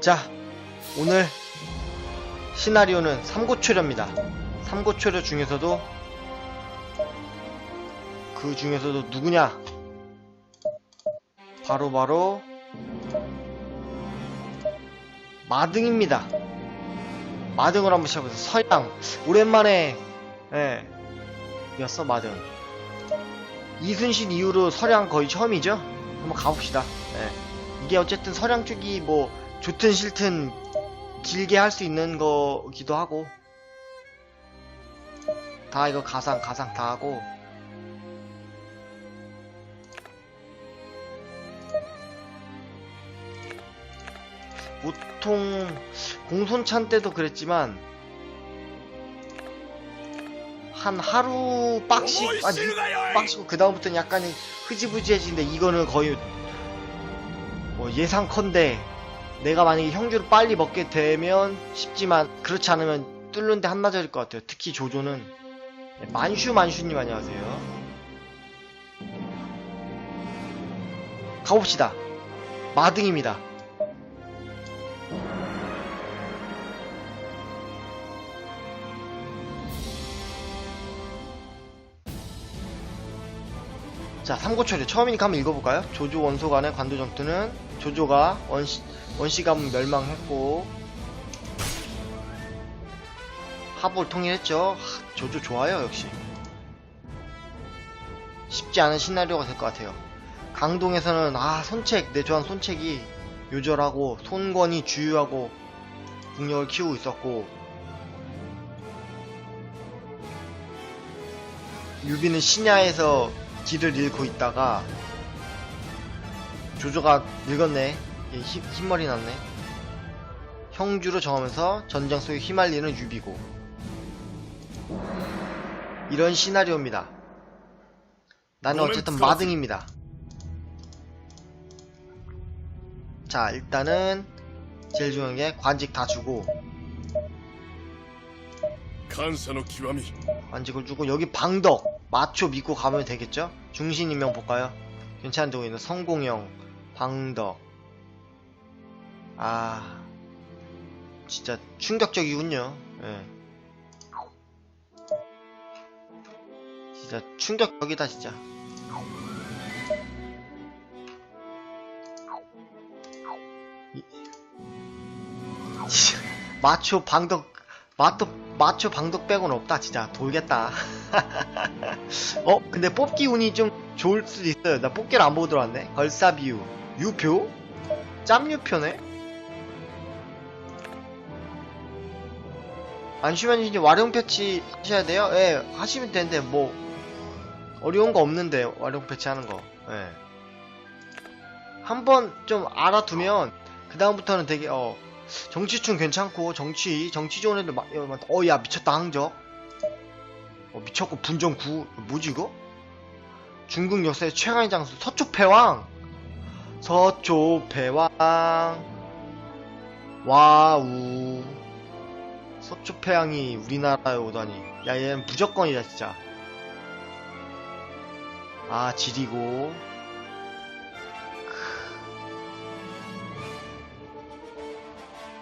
자, 오늘 시나리오는 삼고초려입니다. 삼고초려 중에서도 그 중에서도 누구냐? 바로 바로 마등입니다. 마등을 한번 시작해보세요. 서양 오랜만에 예 였어 마등. 이순신 이후로 서량 거의 처음이죠? 한번 가봅시다. 예. 이게 어쨌든 서량 쪽이 뭐 좋든 싫든 길게 할 수 있는 거기도 하고 다 이거 가상 가상 다 하고. 보통 공손찬 때도 그랬지만 한 하루 빡씩 아니 빡시고 그 다음부터는 약간 흐지부지해지는데 이거는 거의 뭐 예상컨대 내가 만약에 형주를 빨리 먹게 되면 쉽지만 그렇지 않으면 뚫는데 한나절일 것 같아요. 특히 조조는 네, 만슈 만슈님 안녕하세요. 가봅시다. 마등입니다. 자, 삼고초려 처음이니까 한번 읽어볼까요? 조조 원소 간의 관도 전투는 조조가 원시, 원시 가문 멸망했고 하볼 통일했죠. 하, 조조 좋아요, 역시. 쉽지 않은 시나리오가 될 것 같아요. 강동에서는 아 손책 내 좋아하는 손책이 요절하고 손권이 주유하고 국력을 키우고 있었고 유비는 신야에서 길을 잃고 있다가 조조가 늙었네. 흰, 흰머리 났네. 형주로 정하면서 전장 속에 휘말리는 유비고. 이런 시나리오입니다. 나는 어쨌든 마등입니다. 자 일단은 제일 중요한 게 관직 다 주고. 관직을 주고 여기 방덕. 마초 믿고 가면 되겠죠? 중신 인명 볼까요? 괜찮은 데 있는 성공형 방덕 아 진짜 충격적이군요 예. 진짜 충격적이다 진짜 이- 마초 방덕 마초 마초 방덕 빼고는 없다 진짜. 돌겠다. 어 근데 뽑기 운이 좀 좋을 수도 있어요. 나 뽑기를 안 보고 들어왔네. 걸사비유. 유표? 짬유표네? 안 쉬면 이제 와룡 패치 하셔야 돼요? 예 하시면 되는데 뭐 어려운 거 없는데 와룡 패치 하는 거. 예. 한번 좀 알아두면 그 다음부터는 되게 어 정치충 괜찮고 정치 정치 좋은 애들 어야 미쳤다 항적 어, 미쳤고 분정 9 뭐지 이거? 중국 역사의 최강의 장수 서초패왕. 서초패왕. 와우. 서초패왕이 우리나라에 오다니. 야 얘는 무조건이다 진짜. 아 지리고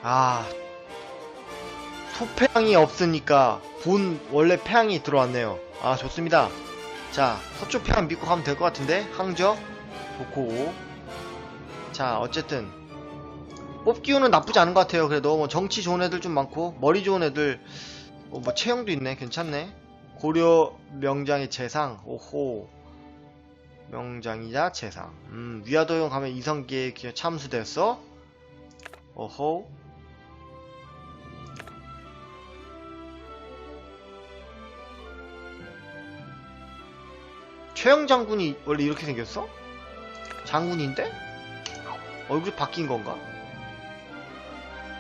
아 소패양이 없으니까 본 원래 패양이 들어왔네요. 아 좋습니다. 자 서초 패양 믿고 가면 될 것 같은데? 항적 좋고. 자 어쨌든. 뽑기운은 나쁘지 않은 것 같아요. 그래도 뭐 정치 좋은 애들 좀 많고 머리 좋은 애들 어, 뭐 체형도 있네. 괜찮네. 고려 명장의 재상. 오호. 명장이자 재상. 음 위화도용 가면 이성계의 참수됐어? 오호 최영 장군이 원래 이렇게 생겼어? 장군인데? 얼굴이 바뀐 건가?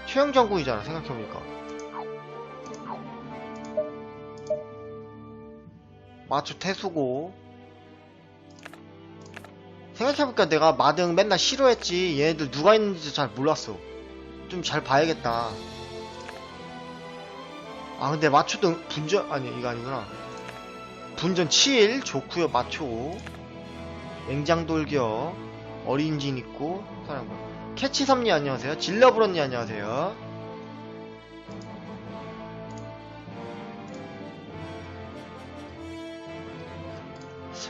최영 장군이잖아 생각해보니까 마초 태수고 생각해보니까 내가 마등 맨날 싫어했지 얘네들 누가 있는지 잘 몰랐어 좀 잘 봐야겠다 아 근데 마초도 분전 아니 이거 아니구나 분전 7 좋구요 마초 맹장돌겨 어린진 있고 사람 뭐 캐치섬니 안녕하세요. 질러브런니 안녕하세요.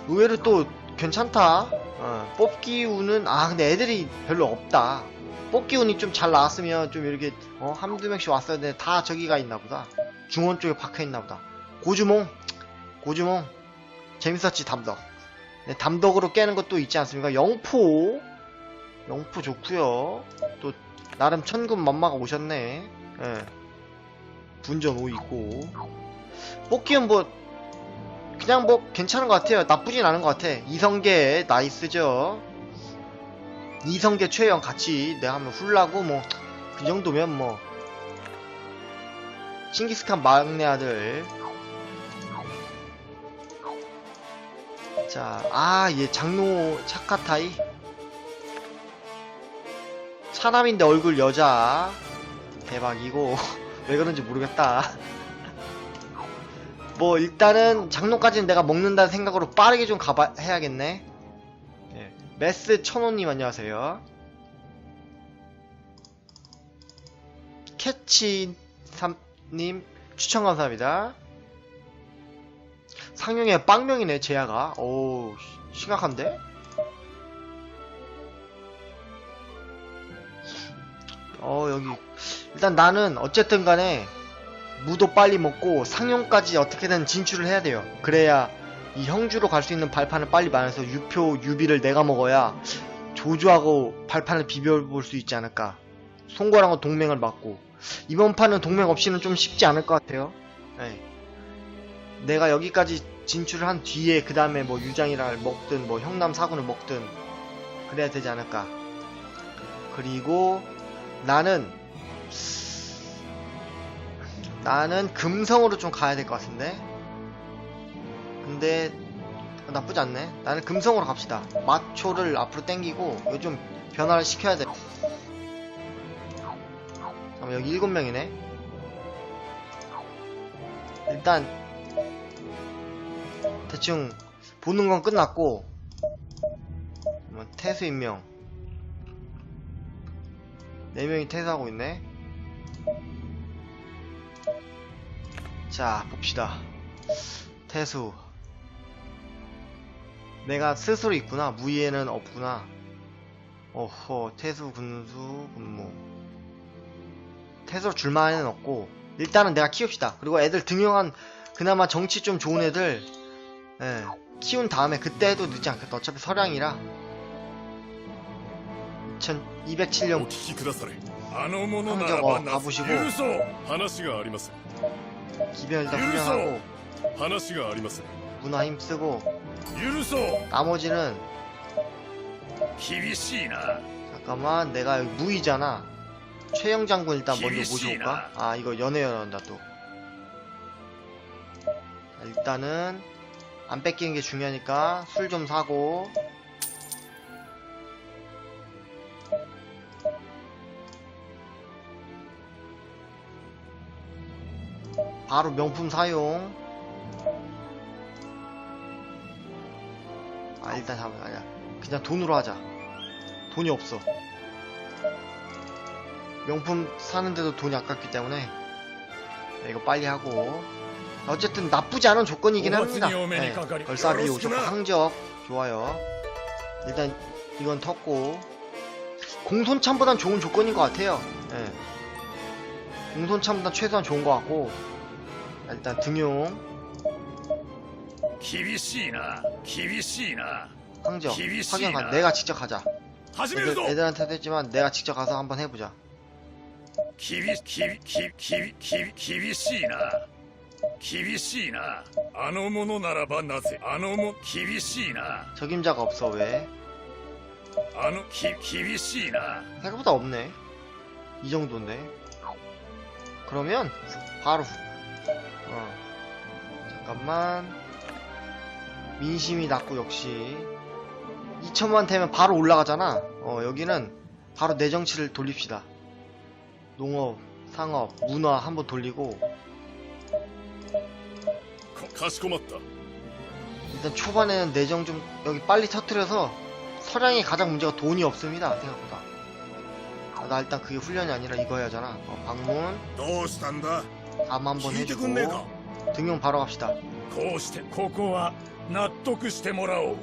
의외로 또 괜찮다. 어, 뽑기 운은 아 근데 애들이 별로 없다. 뽑기 운이 좀 잘 나왔으면 좀 이렇게 어, 한두 명씩 왔어야 되는데 다 저기가 있나 보다. 중원 쪽에 박혀 있나 보다. 고주몽 고주몽 재밌었지 담덕. 네, 담덕으로 깨는 것도 있지 않습니까? 영포 영포 좋구요. 또 나름 천군 만마가 오셨네. 예. 분전 5 있고 뽑기는 뭐 그냥 뭐 괜찮은 것 같아요. 나쁘진 않은 것 같아. 이성계 나이스죠. 이성계 최영 같이 내가 하면 훌라고 뭐 그 정도면 뭐 칭기스칸 막내 아들. 자, 아, 얘 장로 차카타이. 사람인데 얼굴 여자. 대박이고. 왜 그런지 모르겠다. 뭐, 일단은 장로까지는 내가 먹는다는 생각으로 빠르게 좀 가봐, 해야겠네. 예. 메스 천호님 안녕하세요. 캐치 삼님 추천 감사합니다. 상용의 빵명이네 제야가. 오 시- 심각한데? 어 여기. 일단 나는 어쨌든 간에 무도 빨리 먹고 상용까지 어떻게든 진출을 해야 돼요. 그래야 이 형주로 갈 수 있는 발판을 빨리 마련해서 유표 유비를 내가 먹어야 조조하고 발판을 비벼볼 수 있지 않을까. 송거랑은 동맹을 맞고. 이번 판은 동맹 없이는 좀 쉽지 않을 것 같아요. 네. 내가 여기까지 진출을 한 뒤에 그 다음에 뭐 유장이랑 먹든 뭐 형남 사군을 먹든 그래야 되지 않을까. 그리고 나는 나는 금성으로 좀 가야 될 것 같은데? 근데 나쁘지 않네. 나는 금성으로 갑시다. 마초를 앞으로 땡기고 좀 변화를 시켜야 돼. 잠깐만 여기 일곱 명이네. 일단 대충 보는 건 끝났고 태수 임명. 4명이 퇴사하고 있네. 자 봅시다. 태수. 내가 스스로 있구나. 무의에는 없구나. 어허 태수 군수 군무. 태수로 줄만은 없고 일단은 내가 키웁시다. 그리고 애들 등용한 그나마 정치 좀 좋은 애들 예, 키운 다음에 그때 해도 늦지 않겠다 어차피 서량이라 2207년 お聞きくだされあの者なら 황저거 ばな 가보시고 許そう話があります 기변 일단 유소! 훈련하고 話があります 문화 힘쓰고 許そう 나머지는 厳しいな 잠깐만 내가 여기 무이잖아 최영 장군 일단 먼저 기비시나. 모셔올까? 아 이거 연애 연한다 또 자, 일단은 안 뺏기는 게 중요하니까 술 좀 사고. 바로 명품 사용. 아 일단 잠깐 아니야. 그냥 돈으로 하자. 돈이 없어. 명품 사는데도 돈이 아깝기 때문에. 네, 이거 빨리 하고 어쨌든 나쁘지 않은 조건이긴 합니다. 네, 걸사비 오셨고 항적 좋아요. 일단 이건 텄고 공손참보단 좋은 조건인 것 같아요. 네. 공손참보단 최소한 좋은 것 같고 일단 등용 기비시나 기비시나 항적 확인 간 내가 직접 가자. 애들, 애들한테도 했지만 내가 직접 가서 한번 해보자. 기비 기비 기비 기비 기비 기비시나 厳しいなあの者ならばなぜあのも厳しいな 적임자가 없어 왜 あのき厳しいな 생각보다 없네. 이 정도인데. 그러면 바로 어 잠깐만 민심이 낮고 역시 2천만 되면 바로 올라가잖아. 어 여기는 바로 내 정치를 돌립시다. 농업, 상업, 문화 한번 돌리고 かかしこまった 일단 초반에는 내정 좀 여기 빨리 터트려서 서량이 가장 문제가 돈이 없습니다 생각보다 아, 나 일단 그게 훈련이 아니라 이거 해야 하잖아 어, 방문 どうしたんだ 암 한번 聞いてくんねえか 해주고 등용 바로 갑시다 こうしてここは納得してもらおう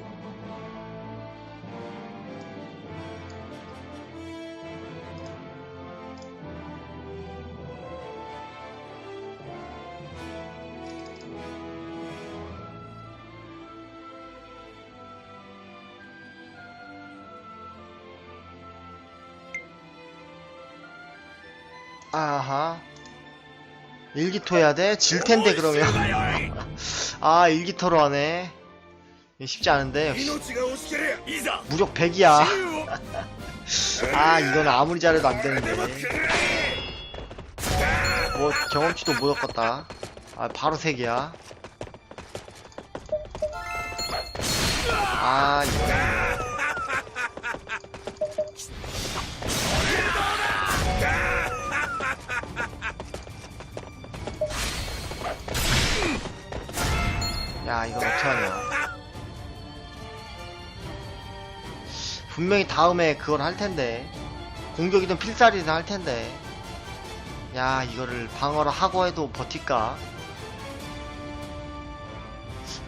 아하. 일기토 해야 돼? 질텐데 그러면. 아 일기토로 하네. 쉽지 않은데 역시. 무력 100이야. 아 이건 아무리 잘해도 안되는데. 뭐 경험치도 못 얻었다. 아 바로 3개야. 아 이거. 야 이건 어떡하냐. 분명히 다음에 그걸 할 텐데. 공격이든 필살이든 할 텐데. 야 이거를 방어를 하고 해도 버틸까?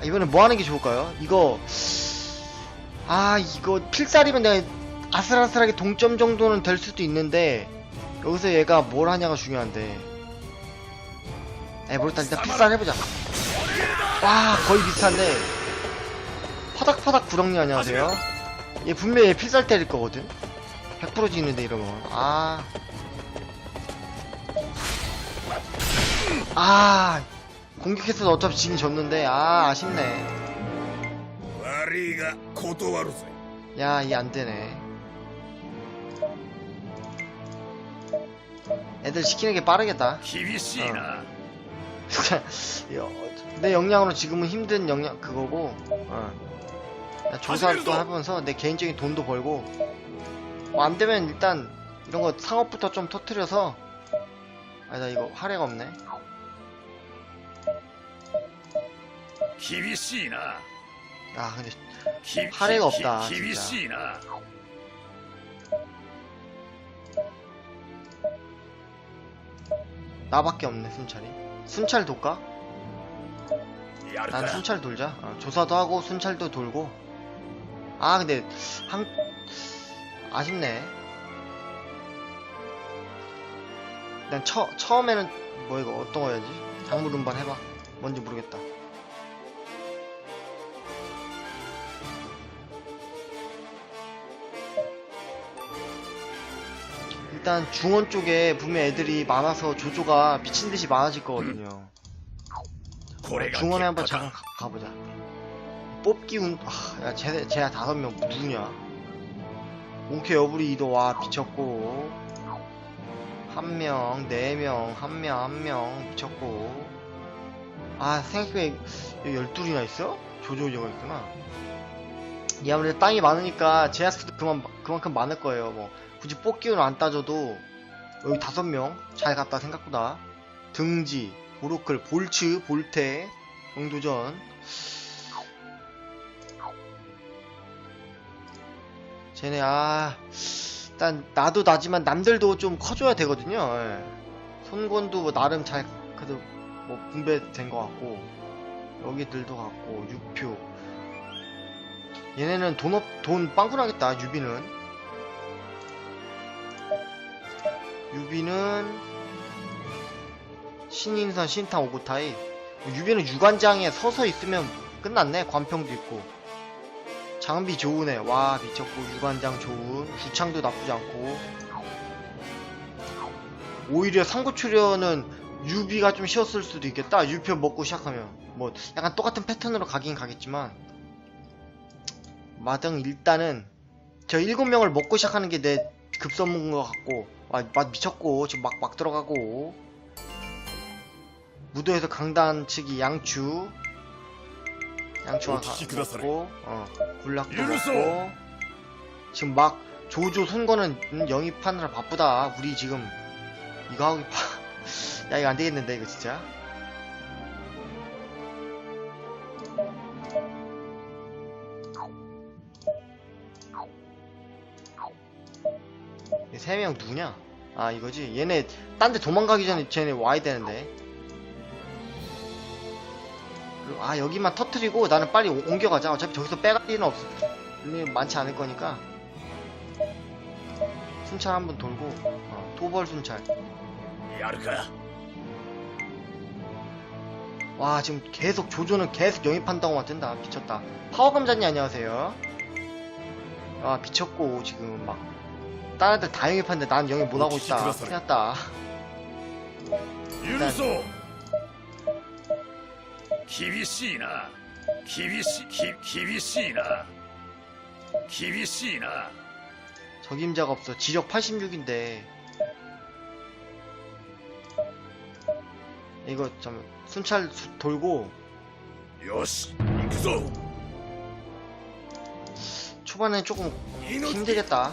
아, 이번엔 뭐 하는 게 좋을까요? 이거 아 이거 필살이면 내가 아슬아슬하게 동점 정도는 될 수도 있는데 여기서 얘가 뭘 하냐가 중요한데. 에 모르겠다. 일단 필살 해보자 와 거의 비슷한데 파닥파닥 구렁이 안녕하세요 얘 분명히 필살 때릴 거거든 100% 지는데 이러면 아 아, 공격해서 어차피 지긴 졌는데, 아, 아쉽네. 야, 이 안 되네. 애들 시키는 게 빠르겠다. 어. 내 역량으로 지금은 힘든 역량 그거고 어. 조사도 하면서 내 개인적인 돈도 벌고 뭐 안되면 일단 이런 거 상업부터 좀 터트려서 아나 이거 할애가 없네. 아 근데 할애가 없다 기비씨나. 나밖에 없네 순찰이. 순찰 돌까? 난 순찰 돌자. 어, 조사도 하고 순찰도 돌고. 아 근데 한 아쉽네. 난 처, 처음에는 뭐 이거 어떤 거야지? 작물 운반 해봐. 뭔지 모르겠다. 일단 중원 쪽에 분명 애들이 많아서 조조가 미친 듯이 많아질 거거든요. 중원에 한번 잠깐 가, 보자 뽑기 운, 아, 야, 쟤, 쟤야 다섯 명 누구냐. 오케 여부리 이도 와, 미쳤고. 한 명, 네 명, 한 명, 한 명, 미쳤고. 아, 생각해보니 열둘이나 있어? 조조 저거 있구나. 이 아무래도 땅이 많으니까 제아스도 그만, 그만큼 많을 거예요, 뭐. 굳이 뽑기운 안 따져도, 여기 다섯 명, 잘 갔다, 생각보다. 등지, 오로클, 볼츠, 볼테, 영도전. 쟤네, 아, 일단, 나도 나지만 남들도 좀 커줘야 되거든요. 예. 손권도 뭐 나름 잘, 그래도 뭐 분배된 것 같고, 여기들도 같고, 유표. 얘네는 돈 없, 돈 빵꾸나겠다, 유비는. 유비는, 신인선 신타 오고타이. 유비는 유관장에 서서 있으면 끝났네. 관평도 있고. 장비 좋으네. 와 미쳤고. 유관장 좋은. 주창도 나쁘지 않고. 오히려 상고출연은 유비가 좀 쉬웠을 수도 있겠다. 유표 먹고 시작하면. 뭐 약간 똑같은 패턴으로 가긴 가겠지만. 마등 일단은 저 일곱 명을 먹고 시작하는 게 내 급선 먹은 것 같고 와, 맛 미쳤고 지금 막 막 들어가고. 무도에서 강단 측이 양추. 양추가. 먹고 어 유르소. 먹고. 지금 막 조조 손거는 음, 영입하느라 바쁘다. 우리 지금 이거 하고 파- 야 이거 안 되겠는데 이거 진짜 세 명 누구냐? 아 이거지? 얘네 딴 데 도망가기 전에 쟤네 와야 되는데. 아 여기만 터트리고 나는 빨리 옮겨가자. 어차피 저기서 빼갈일는 없 많지 않을 거니까. 순찰 한번 돌고 어, 토벌 순찰. 와 지금 계속 조조는 계속 영입한다고 만든다. 미쳤다. 파워감자님 안녕하세요. 아 미쳤고 지금 막. 다른 애들 다행히 팠는데 난 영입 못하고 어, 있다. 큰일 났다. 유소 기비시나. 기비시 기 기비시나. 기비시나. 적임자가 없어. 지적 86인데. 이거 좀 순찰 수, 돌고. 요시 초반엔 조금 힘들겠다.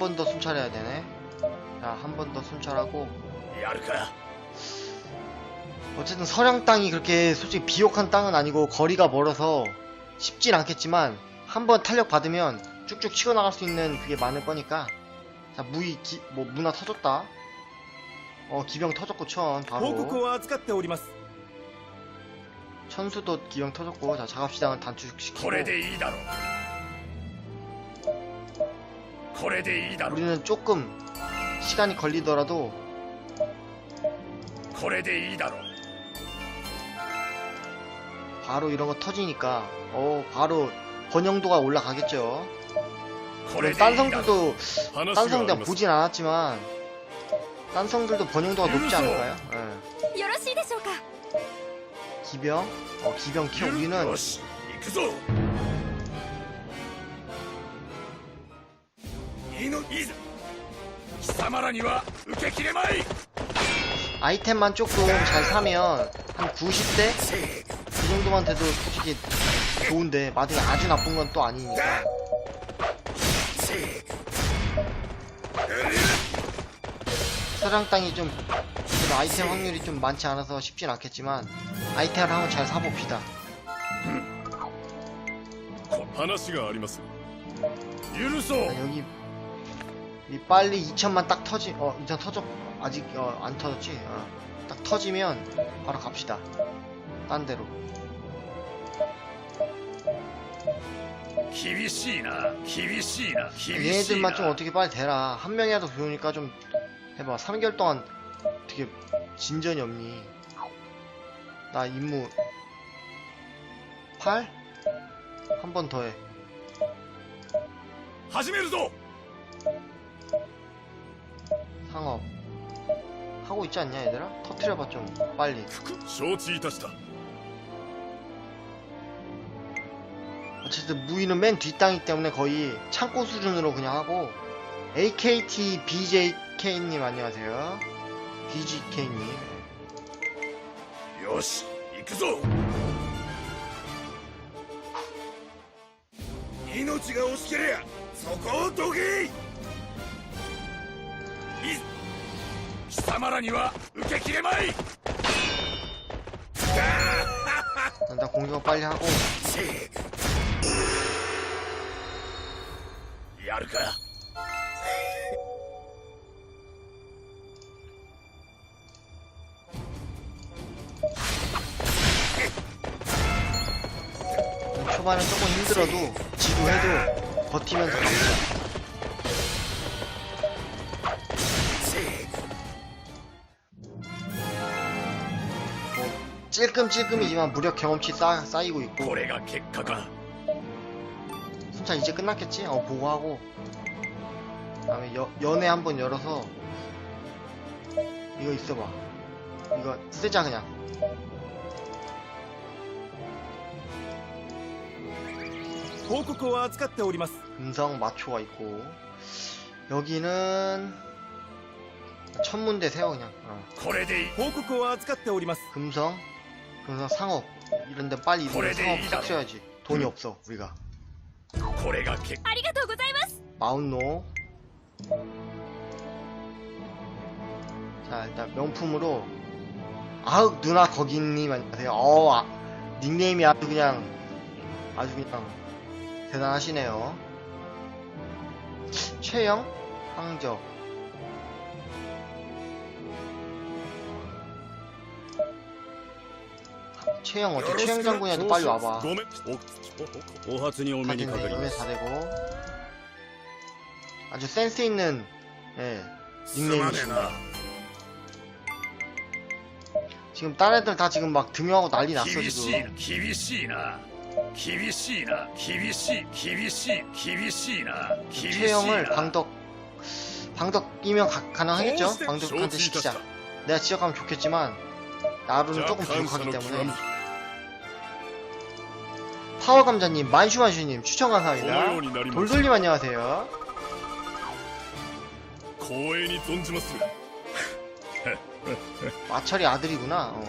한번더 순찰해야 되네. 자 한 번 더 순찰하고. 어쨌든 서량 땅이 그렇게 솔직히 비옥한 땅은 아니고 거리가 멀어서 쉽진 않겠지만 한 번 탄력 받으면 쭉쭉 치고나갈 수 있는 그게 많을 거니까. 자 무이 기, 뭐 문화 터졌다. 어 기병 터졌고 천 바로. 천수도 기병 터졌고 자 작업시장은 단축시키고. これでいいだろうこれでいいだろう 우리는 조금 시간이 걸리더라도 これでいいだろう 바로 이런 거 터지니까 어 바로 번영도가 올라가겠죠 これ 물론 で 딴 いいだろう 성들도 話 딴 があ 성들 ります 보진 않았지만 딴 성들도 번영도가 높지 않을까요? 예. よろしいでしょうか 기병 어 기병 키워 우리는 よし行くぞ のいいぞ貴様らには受けきれまい 아이템만 조금 잘 사면 한 90대せ그 정도만 돼도 솔직히 좋은데 만약에 아주 나쁜 건 또 아니니까 せ 서량 땅이 좀 그래도 아이템 확률이 좀 많지 않아서 쉽진 않겠지만 아이템을 한번 잘 사봅시다 話があります許そう 자, 여기 이 빨리 2천만 딱 터지 어 2천 터졌 아직 어, 안 터졌지 어, 딱 터지면 바로 갑시다 딴 데로 厳しいな厳しいな厳しい 얘네들만 な 좀 어떻게 빨리 대라 한 명이라도 배우니까 좀 해봐 3개월 동안 어떻게 진전이 없니 나 임무 8? 한 번 더해 始めるぞ 상업 하고 있지 않냐 얘들아? 터트려봐 좀 빨리 承知いたした 어쨌든 무기는 맨 뒷땅이기 때문에 거의 창고 수준으로 그냥 하고 AKT BJK님 안녕하세요 BGK님 よし行くぞ命が惜しけりゃそこをどけいい 貴様らには受けきれまい 일단 공격을 빨리 하고 せやるか 초반은 조금 힘들어도 지도해도 버티면서 갑시다 찔끔찔끔이지만 무력 경험치 쌓, 쌓이고 있고 これが結果か 순찰 이제 끝났겠지? 어 보고하고 다음에 여, 연애 한번 열어서 이거 있어봐 이거 쓰자 그냥 報告を預かっております 금성 마초가 있고 여기는 천문대 세워 그냥 어. これでいい報告を預かっております 금성 군사 상업 이런 데 빨리 이런 상업 삭셔야지. 돈이 없어 우리가. 마운노. 자 일단 명품으로 아흑 누나 거기님 안녕하세요? 어 아, 닉네임이 아주 그냥 아주 그냥 대단하시네요. 최영 황적. 최영 어때 최영 장군이라도 빨리 와봐 ごめんおおお初にお目にかか 다됐네 りま 연애 す 다 되고 아주 센스 있는 예, すまねえ 닉네임이십니다 な 지금 딴 애들 다 지금 막 등용하고 난리 났어 厳しいな 지금 厳しいな厳しいな厳しい厳しい厳しいな厳しい 최영을 な 방덕 방덕이면 가, 가능하겠죠? 어, 방덕한테 시키자 承知いたし 내가 지적하면 좋겠지만 나루는 じゃあ 조금 感謝 부족하기 の 때문에 極み 파워감자님, 만슈만슈님 추천 감사합니다. 돌돌님 안녕하세요. 마철이 아들이구나. 어.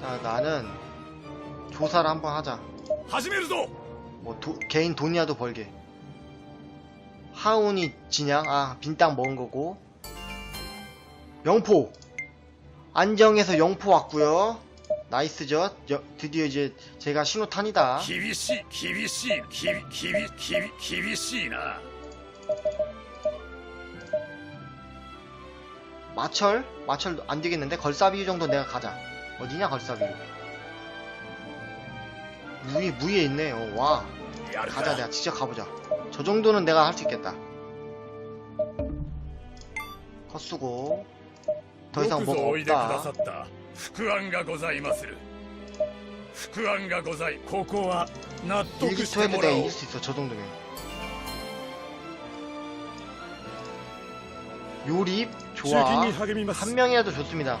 자, 나는 조사를 한번 하자. 뭐 도, 개인 돈이야도 벌게. 하운이 진양, 아 빈땅 먹은 거고. 영포 안정에서 영포 왔고요. 나이스죠 여- 드디어 이제 제가 신호탄이다 厳しい厳しいきびきびきび厳しいな 마철 마철 안 되겠는데 걸사비유 정도 내가 가자 어디냐 걸사비유 무위 무위에 있네 어, 와 やる 가자 か 내가 직접 가보자 저 정도는 내가 할 수 있겠다 컷쓰고 더 よ 이상 くぞ 뭐가 おいでくださ 없다 った福安がございまする福安がございここは納得して 일기토해도 もら 내가 おう 이길 수 있어 저 정도면 요립 中 좋아 金に励みます 한 명이라도 좋습니다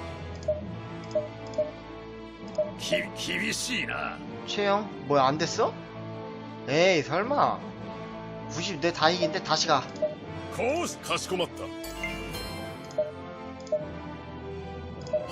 き厳しいな 최영 뭐야 안 됐어? 에이 설마 90 내 다 이긴데 다시 가 こうしかしこまった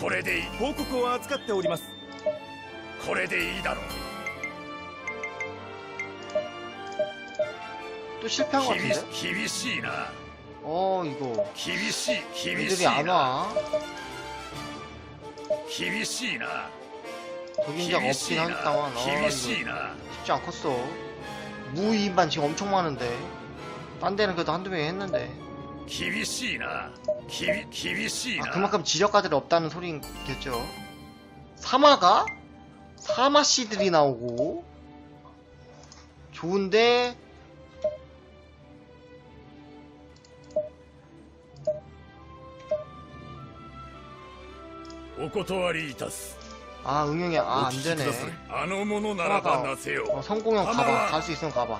これでいい報告を預かっておりますこれでいいだろう 또 실패한 것 厳 같은데? し厳しいな 어 이거 厳しい厳し 애들이 い 안 な 와. 厳しいな 적인자가 厳しい 없긴 な 하겠다만 어, 厳しい 이거 な 쉽지 않겠어. 무이인반 지금 엄청 많은데. 딴 데는 그래도 한두 명 했는데. 厳しいな 기위 기위씨. 아, 그만큼 지적가들이 없다는 소리겠죠. 사마가? 사마 씨들이 나오고. 좋은데. 아 응용이 아 안되네. 사마가. 어, 성공형 가봐. 갈 수 있으면 가봐.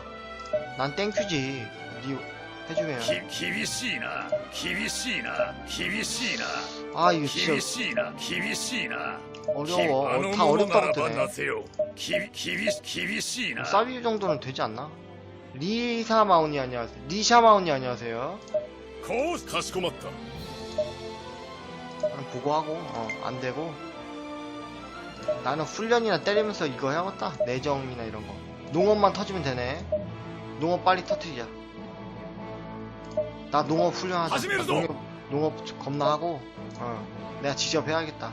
난 땡큐지. 니 해주면. 기위씨나. 厳しいな厳しいな 아 이거 厳 진짜 しいな厳しいな 어려워. あ 어, の 다 者な 어렵다고 らば 뜨네. なせよき厳厳しいな 사비유 정도는 되지 않나? 리사 마운이 안녕하세요. 리샤 마운이 안녕하세요. こうしかしこまった 그냥 보고 하고 어, 안 되고 나는 훈련이나 때리면서 이거 해야겠다. 내정이나 이런 거. 농업만 터지면 되네. 농업 빨리 터트리자. 나 농업 훈련 하지 나 농업, 농업 겁나 하고, 어, 내가 지접해야겠다.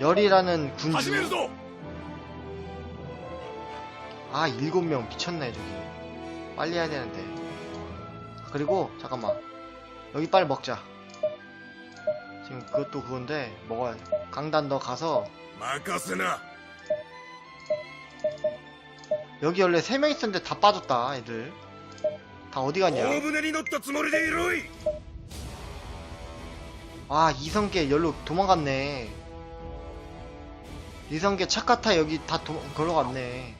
열이라는 군주. 아, 일곱 명 미쳤네, 저기. 빨리 해야 되는데. 그리고, 잠깐만. 여기 빨리 먹자. 지금 그것도 그건데, 먹어야 돼. 강단 너 가서. 마카스나. 여기 원래 세 명 있었는데 다 빠졌다, 애들. 다 어디 갔냐? 아 이성계 열로 도망갔네. 이성계 차카타 여기 다 도, 걸러갔네.